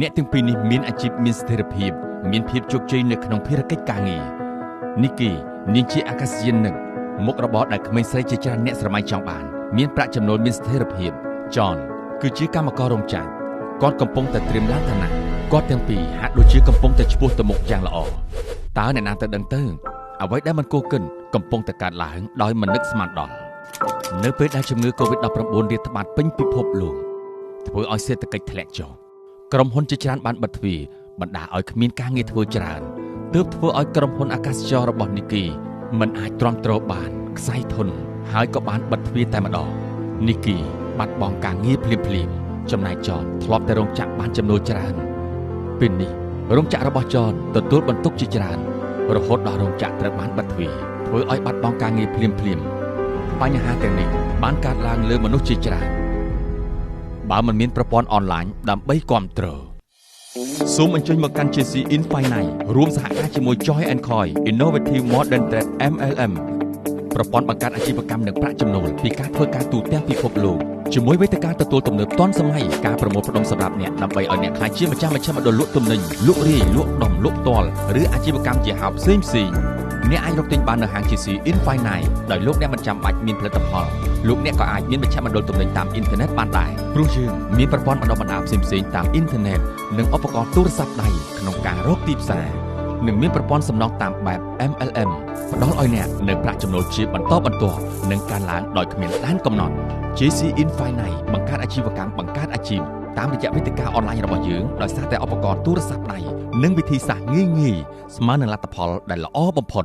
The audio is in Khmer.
អ្នកទាំងពីរនេះមានអាជីពមានស្ថិរភាពមានភាពជោគជ័យនៅក្នុងភារកិច្ចការងារនីគីនាងជាអាកាសយានិកមុខរបរដែលក្មេងស្រីជាច្រើនអ្នកស្រមៃចង់បាន មានប្រាក់ចំណូលមានស្ថិរភាពចនគឺជាកម្មកររោងចក្រគាត់កំពុងតែត្រៀមឡើងឋានៈគាត់ទាំងពីរហាក់ដូចជាកំពុងតែឆ្ពោះទៅមុខយ៉ាងល្អតើអ្នកណាទៅដឹងទៅអ្វីដែលមិនគួរកិនកំពុងតែកើតឡើងដោយមិននឹកស្មានដល់នៅពេលដែលជំងឺ Covid-19 រាតត្បាតពេញពិភពលោកធ្វើឲ្យសេដ្ឋកិច្ចធ្លាក់ចុះ ក្រុមហ៊ុនជាច្រើនបានបិទទ្វារបណ្ដាឲ្យគ្មានការងារធ្វើច្រើនទើបធ្វើឲ្យក្រុមហ៊ុនអាកាសចររបស់នីគីមិនអាចទ្រាំទ្របានខ្សែធនហើយក៏បានបិទទ្វារតែម្ដងនីគីបាត់បង់ការងារភ្លាមភ្លាមចំណែកចនធ្លាប់តែរោងចក្របានចំណូលច្រើនពេលនេះរោងចក្ររបស់ចនទទួលបន្ទុកជាច្រើនរហូតដល់រោងចក្រត្រូវបានបិទទ្វារធ្វើឲ្យបាត់បង់ការងារភ្លាមភ្លាមបញ្ហាទាំងនេះបានកើតឡើងលើមនុស្សជាច្រើន បើមិនមានប្រព័ន្ធអនឡាញដើម្បីគ្រប់គ្រងសូមអញ្ជើញមកកាន់ JC Infinite រួមសហការជាមួយ Joy and Coy Innovative Modern Trade MLM ប្រព័ន្ធបង្កើតអាជីវកម្មនិងប្រាក់ចំណូលពីការធ្វើការទូទាំងពិភពលោកជាមួយវេទិកាទទួលទំនើបទាន់សម័យការប្រមូលផ្ដុំសម្រាប់អ្នកដើម្បីឲ្យអ្នកក្លាយជាម្ចាស់មជ្ឈមណ្ឌលលក់ទំនិញលក់រាយលក់ដុំលក់ផ្ទាល់ឬអាជីវកម្មជាហោបផ្សេងផ្សេង អ្នកអាចរកទិញបាននៅហាង GC Infinite ដោយលោកអ្នកមិនចាំបាច់មានផលិតផលលោកអ្នកក៏អាចមានមជ្ឈមណ្ឌលទំនិញតាមអ៊ីនធឺណិតបានដែរព្រោះយើងមានប្រព័ន្ធបណ្ដុះបណ្ដាលផ្សេងផ្សេងតាមអ៊ីនធឺណិតនិងឧបករណ៍ទូរស័ព្ទដៃក្នុងការរកទីផ្សារនិងមានប្រព័ន្ធសំណងតាមបែប MLM ផ្ដល់ឲ្យអ្នកនៅប្រាក់ចំណូលជាបន្តបន្ទាប់និងការឡើងដោយគ្មានដែនកំណត់ JC Infinite បង្កើតអាជីវកម្មបង្កើតអាជីព តាមរយៈវេទិកាអនឡាញរបស់យើងដោយសារតែឧបករណ៍ទូរស័ព្ទដៃនិងវិធីសាស្ត្រងាយៗស្មើនឹងលទ្ធផលដែលល្អបំផុត